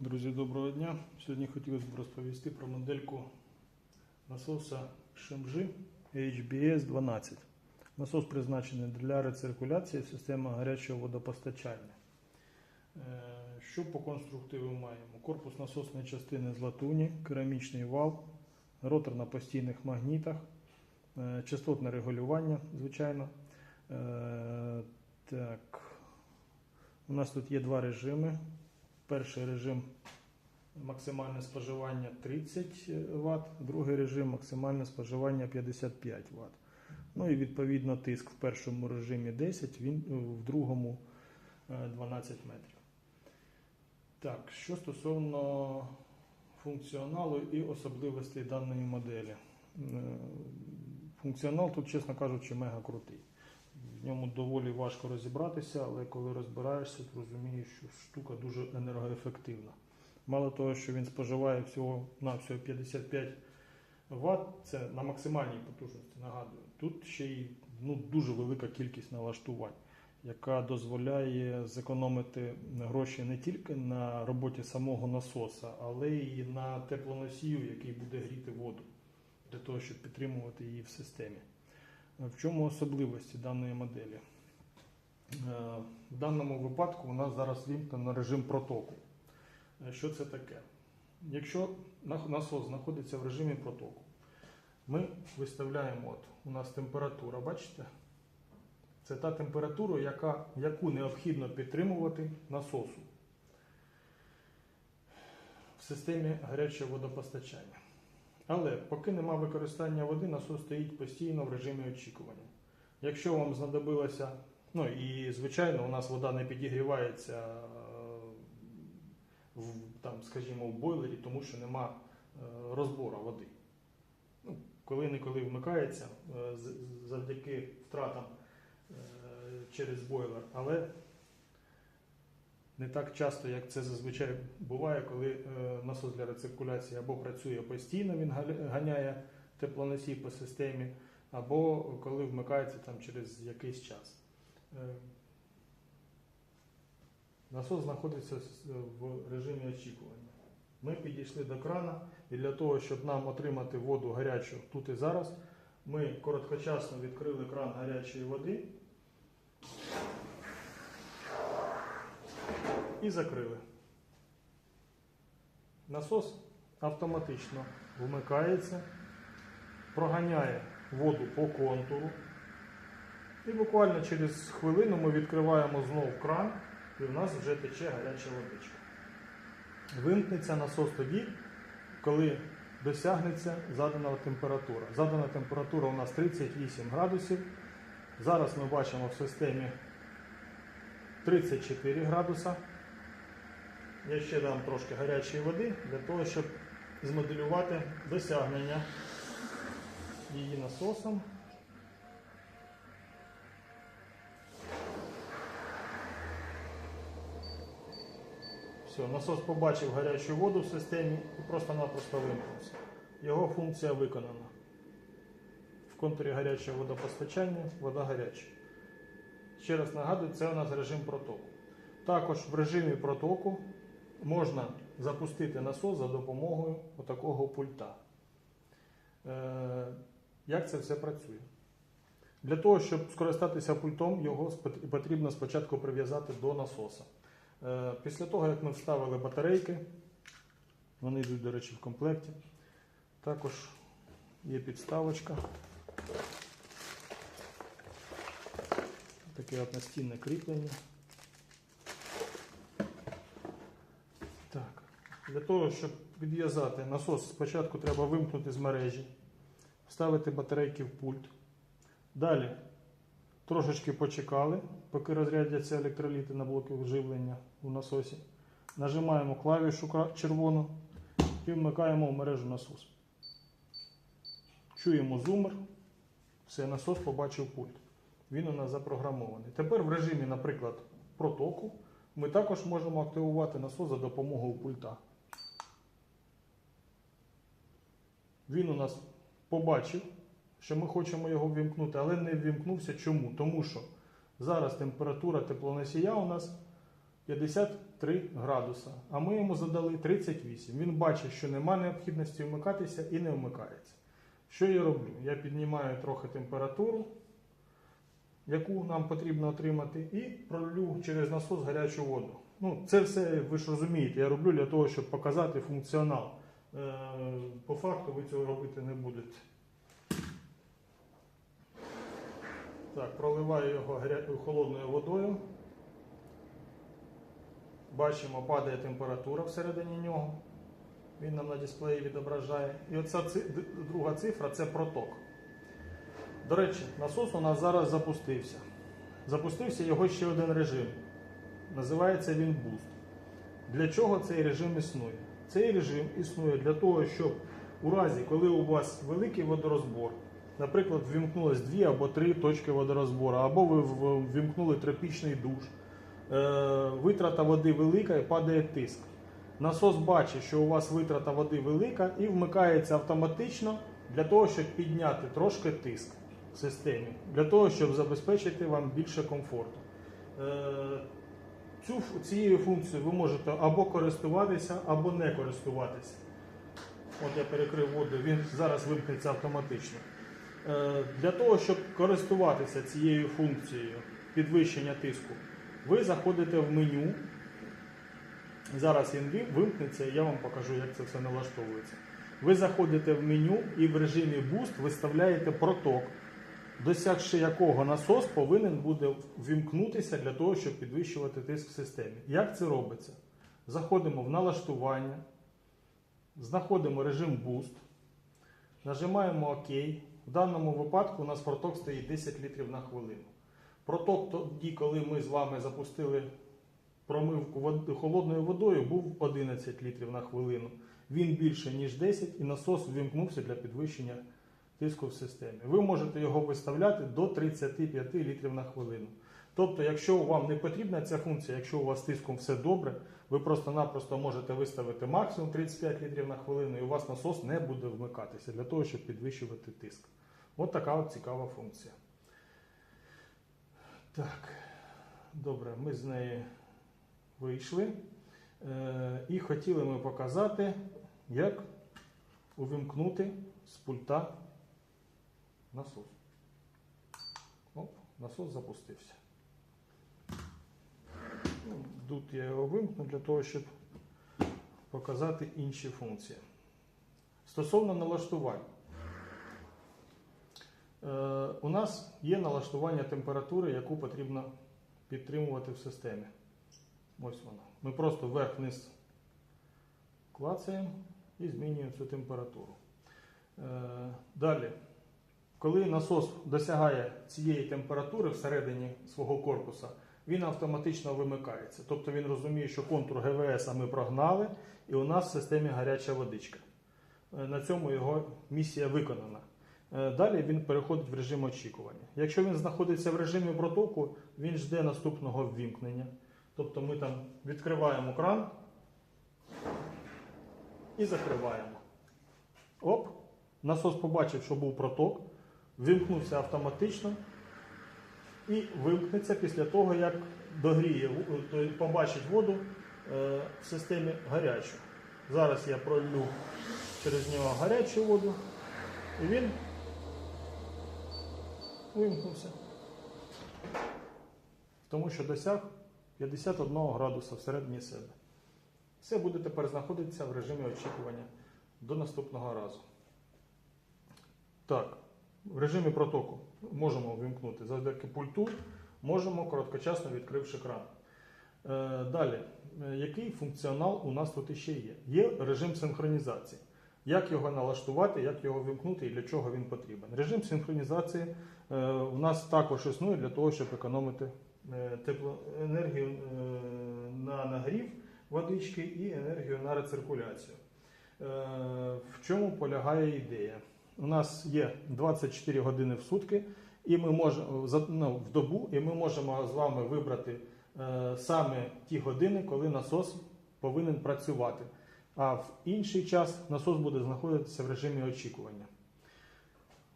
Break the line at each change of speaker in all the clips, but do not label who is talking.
Друзі, доброго дня. Сьогодні хотілося б розповісти про модельку насоса Шимжи HBS 12. Насос призначений для рециркуляції системи гарячого водопостачання. Е, Що по конструктиву маємо? Корпус насосної частини з латуні, керамічний вал, ротор на постійних магнітах, е, частотне регулювання, звичайно. Е, Так. У нас тут є два режими. Перший режим максимальне споживання 30 Вт, другий режим максимальне споживання 55 Вт. Ну і відповідно тиск в першому режимі 10, він, е, в другому е, 12 метрів. Так, що стосовно функціоналу і особливостей даної моделі. Е, Функціонал тут, чесно кажучи, мега крутий. В ньому доволі важко розібратися, але коли розбираєшся, то розумієш, що штука дуже енергоефективна. Мало того, що він споживає всього на всього 55 Вт, це на максимальній потужності, нагадую. Тут ще й ну, дуже велика кількість налаштувань, яка дозволяє зекономити гроші не тільки на роботі самого насоса, але й на теплоносію, який буде гріти воду, для того, щоб підтримувати її в системі. В чому особливості даної моделі? Е, В даному випадку у нас зараз вімкнено режим протоку. Е, Що це таке? Якщо насос знаходиться в режимі протоку, ми виставляємо, от у нас температура, бачите? Це та температура, яка, яку необхідно підтримувати насосу в системі гарячого водопостачання. Але поки нема використання води, насос стоїть постійно в режимі очікування. Якщо вам знадобилося, ну і звичайно, у нас вода не підігрівається е, в, там, скажімо, в бойлері, тому що нема е, розбору води. Ну, коли-неколи вмикається е, завдяки втратам через бойлер, але не так часто, як це зазвичай буває, коли е, насос для рециркуляції або працює постійно, він ганяє теплоносій по системі, або коли вмикається там через якийсь час. Е, Насос знаходиться в режимі очікування. Ми підійшли до крана, і для того, щоб нам отримати воду гарячу тут і зараз, ми короткочасно відкрили кран гарячої води і закрили. Насос автоматично вмикається, проганяє воду по контуру. І буквально через хвилину ми відкриваємо знову кран, і в нас вже тече гаряча водичка. Вимкнеться насос тоді, коли досягнеться задана температура. Задана температура у нас 38 градусів. Зараз ми бачимо в системі 34 градуса. Я ще дам трошки гарячої води для того, щоб змоделювати досягнення її насосом. Все, насос побачив гарячу воду в системі і просто-напросто вимкнувся. Його функція виконана. В контурі гарячого водопостачання вода гаряча. Ще раз нагадую, це у нас режим протоку. Також в режимі протоку можна запустити насос за допомогою отакого пульта. Е, Як це все працює? Для того, щоб скористатися пультом, його потрібно спочатку прив'язати до насоса. Е, Після того, як ми вставили батарейки, вони йдуть, до речі, в комплекті. Також є підставочка. Таке от настінне кріплення. Так. Для того, щоб відв'язати насос, спочатку треба вимкнути з мережі, вставити батарейки в пульт. Далі трошечки почекали, поки розрядяться електроліти на блоки живлення у насосі. Нажимаємо клавішу червону і вмикаємо в мережу насос. Чуємо зумер. Все, насос побачив пульт. Він у нас запрограмований. Тепер в режимі, наприклад, протоку ми також можемо активувати насос за допомогою пульта. Він у нас побачив, що ми хочемо його ввімкнути, але не ввімкнувся. Чому? Тому що зараз температура теплоносія у нас 50 63 градуса, а ми йому задали 38. Він бачить, що нема необхідності вмикатися і не вмикається. Що я роблю? Я піднімаю трохи температуру, яку нам потрібно отримати, і пролю через насос гарячу воду. Ну, це все ви ж розумієте, я роблю для того, щоб показати функціонал. Е, По факту ви цього робити не будете. Так, проливаю його холодною водою. Бачимо, падає температура всередині нього. Він нам на дисплеї відображає. І оця друга цифра це проток. До речі, насос у нас зараз запустився. Запустився його ще один режим. Називається він Boost. Для чого цей режим існує? Цей режим існує для того, щоб у разі, коли у вас великий водорозбор, наприклад, ввімкнулось дві або три точки водорозбору, або ви ввімкнули тропічний душ, е, витрата води велика і падає тиск. Насос бачить, що у вас витрата води велика і вмикається автоматично для того, щоб підняти трошки тиск в системі, для того, щоб забезпечити вам більше комфорту. Цю, цією функцією ви можете або користуватися, або не користуватися. От я перекрив воду, він зараз вимкнеться автоматично. Е, Для того, щоб користуватися цією функцією підвищення тиску, ви заходите в меню. Зараз він вимкнеться, і я вам покажу, як це все налаштовується. Ви заходите в меню і в режимі Boost виставляєте проток, досягши якого насос повинен буде ввімкнутися для того, щоб підвищувати тиск в системі. Як це робиться? Заходимо в налаштування, знаходимо режим Boost, нажимаємо ОК. В даному випадку у нас проток стоїть 10 літрів на хвилину. Проток тоді, коли ми з вами запустили промивку холодною водою, був 11 літрів на хвилину. Він більше, ніж 10, і насос ввімкнувся для підвищення тиску в системі. Ви можете його виставляти до 35 літрів на хвилину. Тобто, якщо вам не потрібна ця функція, якщо у вас тиском все добре, ви просто-напросто можете виставити максимум 35 літрів на хвилину, і у вас насос не буде вмикатися для того, щоб підвищувати тиск. От така от цікава функція. Так, добре, ми з неї вийшли. Е, і хотіли ми показати, як увімкнути з пульта насос. Оп, насос запустився. Ну, Тут я його вимкну для того, щоб показати інші функції. Стосовно налаштувань. Е, у нас є налаштування температури, яку потрібно підтримувати в системі. Ось вона. Ми просто вверх-вниз клацаємо і змінюємо цю температуру. Е, Далі, коли насос досягає цієї температури всередині свого корпуса, він автоматично вимикається. Тобто він розуміє, що контур ГВС ми прогнали, і у нас в системі гаряча водичка. Е, На цьому його місія виконана. Е, Далі він переходить в режим очікування. Якщо він знаходиться в режимі протоку, він жде наступного ввімкнення. Тобто ми там відкриваємо кран і закриваємо. Оп, насос побачив, що був проток, вимкнувся автоматично і вимкнеться після того, як догріє, побачить воду е, в системі гарячу. Зараз я пролю через нього гарячу воду, і він вимкнувся. Тому що досяг 51 градуса всередині себе. Все буде тепер знаходитися в режимі очікування до наступного разу. Так, в режимі протоку можемо вимкнути завдяки пульту, можемо короткочасно відкривши кран. Е, Далі, Е, який функціонал у нас тут іще є? Є режим синхронізації. Як його налаштувати, як його вимкнути і для чого він потрібен? Режим синхронізації е, у нас також існує для того, щоб економити теплоенергію на нагрів водички і енергію на рециркуляцію. В чому полягає ідея? У нас є 24 години в сутки, і ми можемо ну, в добу, і ми можемо з вами вибрати е, саме ті години, коли насос повинен працювати. А в інший час насос буде знаходитися в режимі очікування.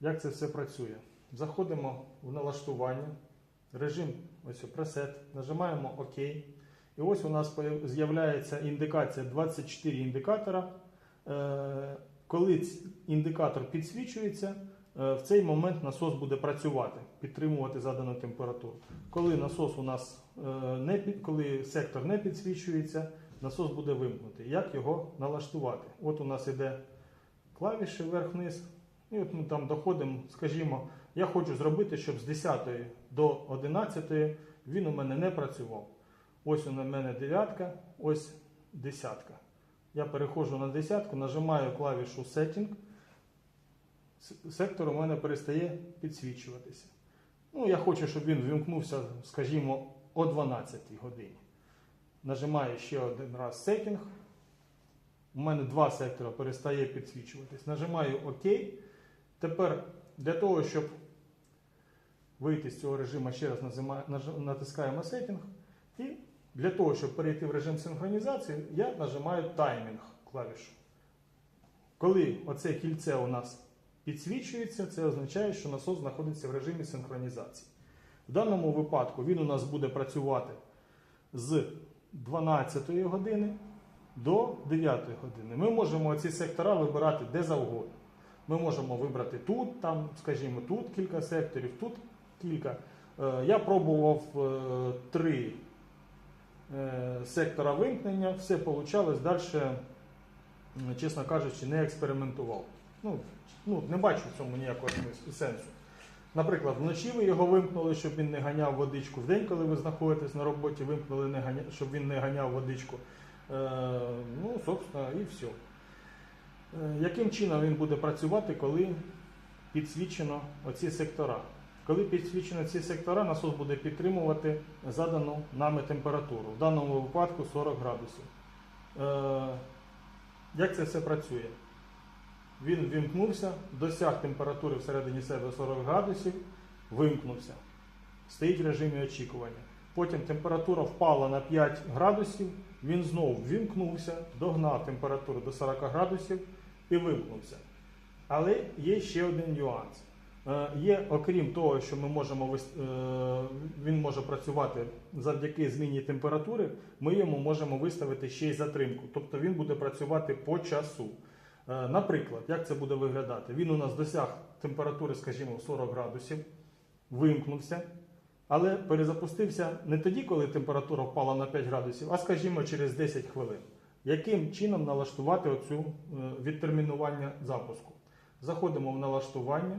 Як це все працює? Заходимо в налаштування, режим ось пресет, нажимаємо ОК. І ось у нас з'являється індикація 24 індикатора. Е, Коли індикатор підсвічується, е, в цей момент насос буде працювати, підтримувати задану температуру. Коли насос у нас е, не під, коли сектор не підсвічується, насос буде вимкнутий. Як його налаштувати? От у нас іде клавіші вверх-вниз, і от ми там доходимо, скажімо, я хочу зробити, щоб з 10 до 11 він у мене не працював. Ось у мене дев'ятка, ось десятка. Я переходжу на десятку, нажимаю клавішу Setting. Сектор у мене перестає підсвічуватися. Ну, я хочу, щоб він вимкнувся, скажімо, о 12 годині. Нажимаю ще один раз Setting. У мене два сектора перестає підсвічуватись. Нажимаю ОК. Тепер для того, щоб вийти з цього режиму, ще раз натискаємо Setting. І для того, щоб перейти в режим синхронізації, я нажимаю таймінг клавішу. Коли оце кільце у нас підсвічується, це означає, що насос знаходиться в режимі синхронізації. В даному випадку він у нас буде працювати з 12 години до 9 години. Ми можемо ці сектора вибирати де завгодно. Ми можемо вибрати тут, там, скажімо, тут кілька секторів, тут кілька. Е, Я пробував е, три сектора вимкнення, все вийшло. Далі, чесно кажучи, не експериментував. Ну, ну, не бачу в цьому ніякого сенсу. Наприклад, вночі ви його вимкнули, щоб він не ганяв водичку. Вдень, коли ви знаходитесь на роботі, вимкнули, не ганя... щоб він не ганяв водичку. Е, ну, собственно, і все. Е, яким чином він буде працювати, коли підсвічено оці сектора? Коли підсвічено ці сектора, насос буде підтримувати задану нами температуру. В даному випадку 40 градусів. Е, як це все працює? Він вимкнувся, досяг температури всередині себе 40 градусів, вимкнувся. Стоїть в режимі очікування. Потім температура впала на 5 градусів, він знову вимкнувся, догнав температуру до 40 градусів і вимкнувся. Але є ще один нюанс. Е, Є, окрім того, що ми можемо е, він може працювати завдяки зміні температури, ми йому можемо виставити ще й затримку. Тобто він буде працювати по часу. Е, Наприклад, як це буде виглядати? Він у нас досяг температури, скажімо, 40 градусів, вимкнувся, але перезапустився не тоді, коли температура впала на 5 градусів, а скажімо, через 10 хвилин. Яким чином налаштувати оцю відтермінування запуску? Заходимо в налаштування,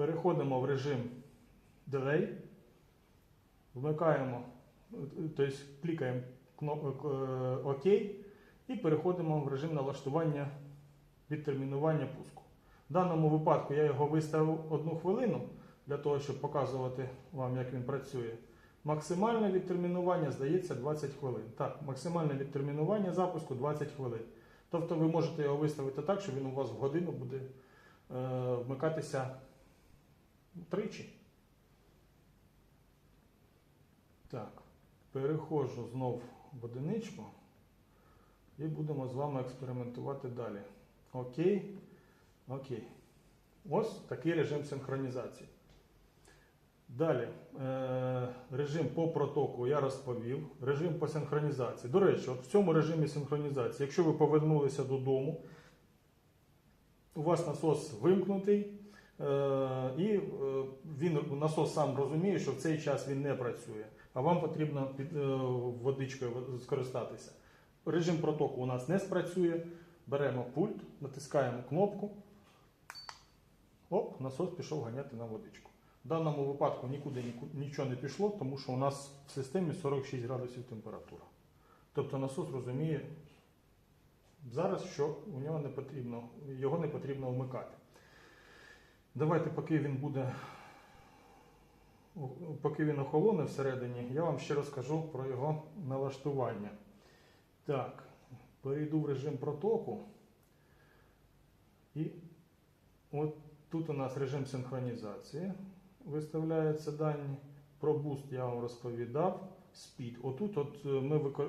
переходимо в режим Delay, вмикаємо, е, тобто клікаємо е, ОК і переходимо в режим налаштування відтермінування пуску. В даному випадку я його виставив одну хвилину для того, щоб показувати вам, як він працює. Максимальне відтермінування здається 20 хвилин. Так, максимальне відтермінування запуску 20 хвилин. Тобто ви можете його виставити так, що він у вас в годину буде е, вмикатися тричі. Так, переходжу знов в одиничку і будемо з вами експериментувати далі. Окей. Окей. Ось такий режим синхронізації. Далі, е, режим по протоку я розповів. Режим по синхронізації. До речі, от в цьому режимі синхронізації, якщо ви повернулися додому, у вас насос вимкнутий, і е, він насос сам розуміє, що в цей час він не працює, а вам потрібно під, е, водичкою скористатися. Режим протоку у нас не спрацює. Беремо пульт, натискаємо кнопку. Оп, насос пішов ганяти на водичку. В даному випадку нікуди нічого не пішло, тому що у нас в системі 46 градусів температура. Тобто насос розуміє зараз, що у нього не потрібно, його не потрібно вмикати. Давайте, поки він буде, поки він охолоне всередині, я вам ще розкажу про його налаштування. Так, перейду в режим протоку. І от тут у нас режим синхронізації. Виставляються дані. Про буст я вам розповідав. Speed. Отут от е, ми е,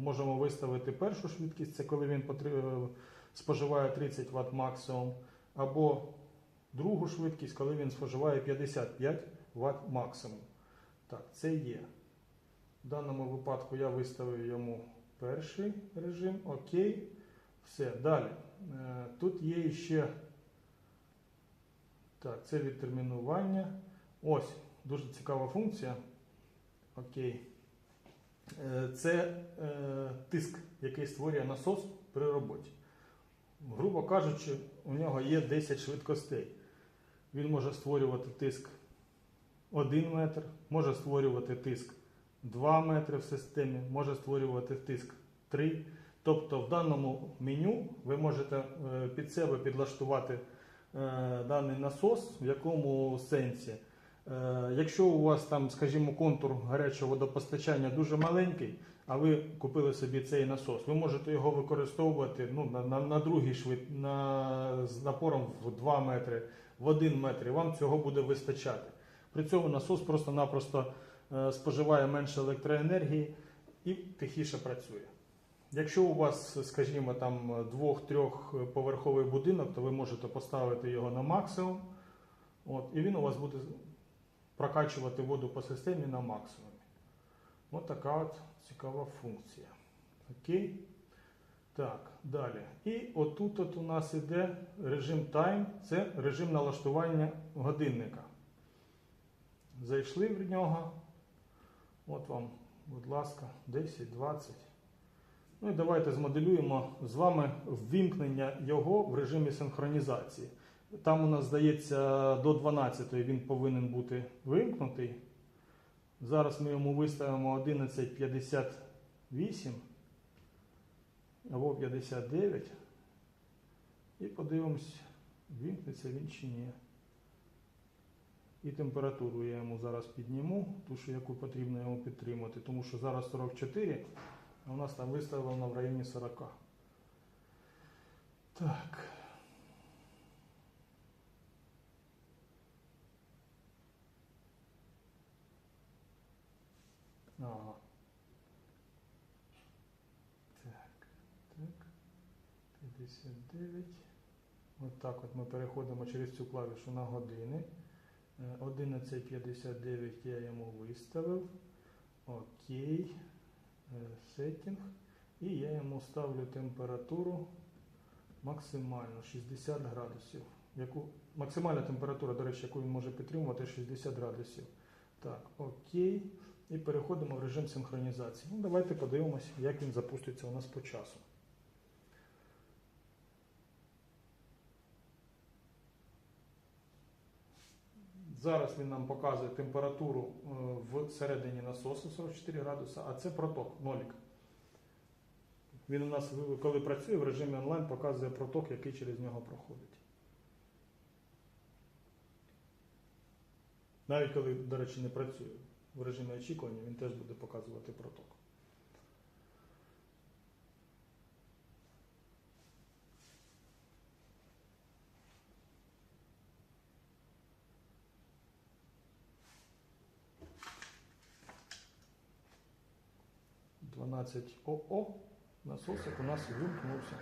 можемо виставити першу швидкість, це коли він е, споживає 30 Вт максимум, або другу швидкість, коли він споживає 55 Вт максимум. Так, це є. В даному випадку я виставив йому перший режим. Окей. Все. Далі. Е, Тут є ще. Так, це відтермінування. Ось, дуже цікава функція. Окей. Е, Це е, тиск, який створює насос при роботі. Грубо кажучи, у нього є 10 швидкостей. Він може створювати тиск 1 метр, може створювати тиск 2 метри в системі, може створювати тиск 3. Тобто в даному меню ви можете е, під себе підлаштувати е, даний насос, в якому сенсі. Е, Якщо у вас там, скажімо, контур гарячого водопостачання дуже маленький, а ви купили собі цей насос, ви можете його використовувати ну, на, на, на другий швид, на, з напором в 2 метри, в 1 метр, і вам цього буде вистачати. При цьому насос просто-напросто е, споживає менше електроенергії і тихіше працює. Якщо у вас, скажімо, там двох-трьох поверховий будинок, то ви можете поставити його на максимум, от, і він у вас буде прокачувати воду по системі на максимумі. От така от цікава функція. Окей? Так, далі. І отут от у нас іде режим Time, це режим налаштування годинника. Зайшли в нього. От вам, будь ласка, 10, 20. Ну і давайте змоделюємо з вами ввімкнення його в режимі синхронізації. Там у нас здається до 12 він повинен бути вимкнутий. Зараз ми йому виставимо 11.58 або 59. І подивимось, вімкнеться він чи ні. І температуру я йому зараз підніму, ту, що яку потрібно йому підтримати, тому що зараз 44, а у нас там виставлено в районі 40. Так. Ага. Так, так. 59. От так от ми переходимо через цю клавішу на години. Е, 11.59 я йому виставив. Окей. Сеттінг. І я йому ставлю температуру максимально 60 градусів. Яку, максимальна температура, до речі, яку він може підтримувати 60 градусів. Так, окей. І переходимо в режим синхронізації. Ну, давайте подивимось, як він запуститься у нас по часу. Зараз він нам показує температуру е, в середині насосу 44 градуса, а це проток, нолік. Він у нас, коли працює в режимі онлайн, показує проток, який через нього проходить. Навіть коли, до речі, не працює в режимі очікування, він теж буде показувати проток. Дванадцять ОО насосик у нас вимкнувся.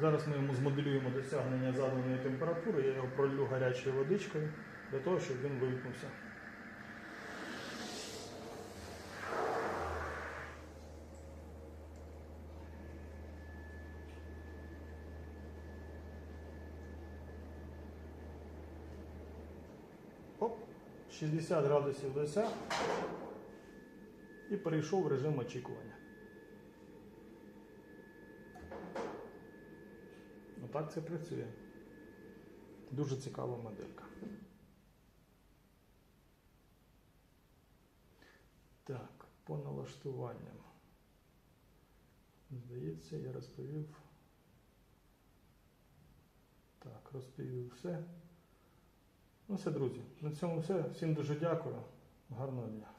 Зараз ми йому змоделюємо досягнення заданої температури, я його пролью гарячою водичкою для того, щоб він вимкнувся. Оп, 60 градусів досяг і перейшов в режим очікування. Отак це працює. Дуже цікава моделька. Так, по налаштуванням. Здається, я розповів. Так, розповів все. Ну все, друзі. На цьому все. Всім дуже дякую. Гарного дня.